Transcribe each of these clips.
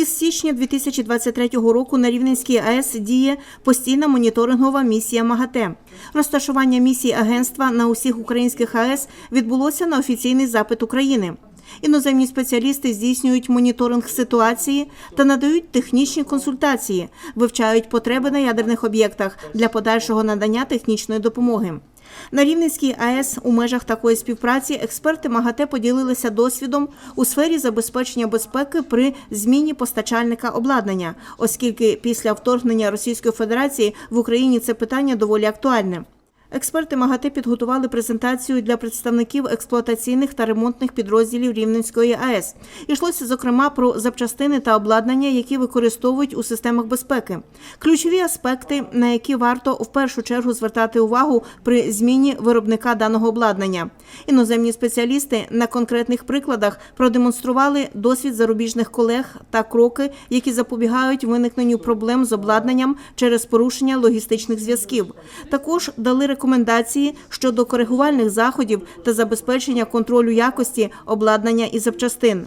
Із січня 2023 року на Рівненській АЕС діє постійна моніторингова місія МАГАТЕ. Розташування місії агентства на усіх українських АЕС відбулося на офіційний запит України. Іноземні спеціалісти здійснюють моніторинг ситуації та надають технічні консультації, вивчають потреби на ядерних об'єктах для подальшого надання технічної допомоги. На Рівненській АЕС у межах такої співпраці експерти МАГАТЕ поділилися досвідом у сфері забезпечення безпеки при зміні постачальника обладнання, оскільки після вторгнення Російської Федерації в Україні це питання доволі актуальне. Експерти МАГАТЕ підготували презентацію для представників експлуатаційних та ремонтних підрозділів Рівненської АЕС. Йшлося зокрема про запчастини та обладнання, які використовують у системах безпеки. Ключові аспекти, на які варто в першу чергу звертати увагу при зміні виробника даного обладнання. Іноземні спеціалісти на конкретних прикладах продемонстрували досвід зарубіжних колег та кроки, які запобігають виникненню проблем з обладнанням через порушення логістичних зв'язків. Також дали рекомендації щодо коригувальних заходів та забезпечення контролю якості обладнання і запчастин.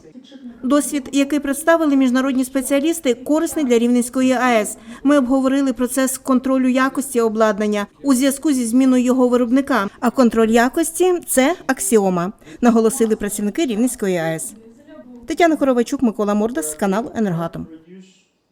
Досвід, який представили міжнародні спеціалісти, корисний для Рівненської АЕС. Ми обговорили процес контролю якості обладнання у зв'язку зі зміною його виробника. А контроль якості це аксіома, наголосили працівники Рівненської АЕС. Тетяна Коровачук, Микола Мордас, канал Енергатом.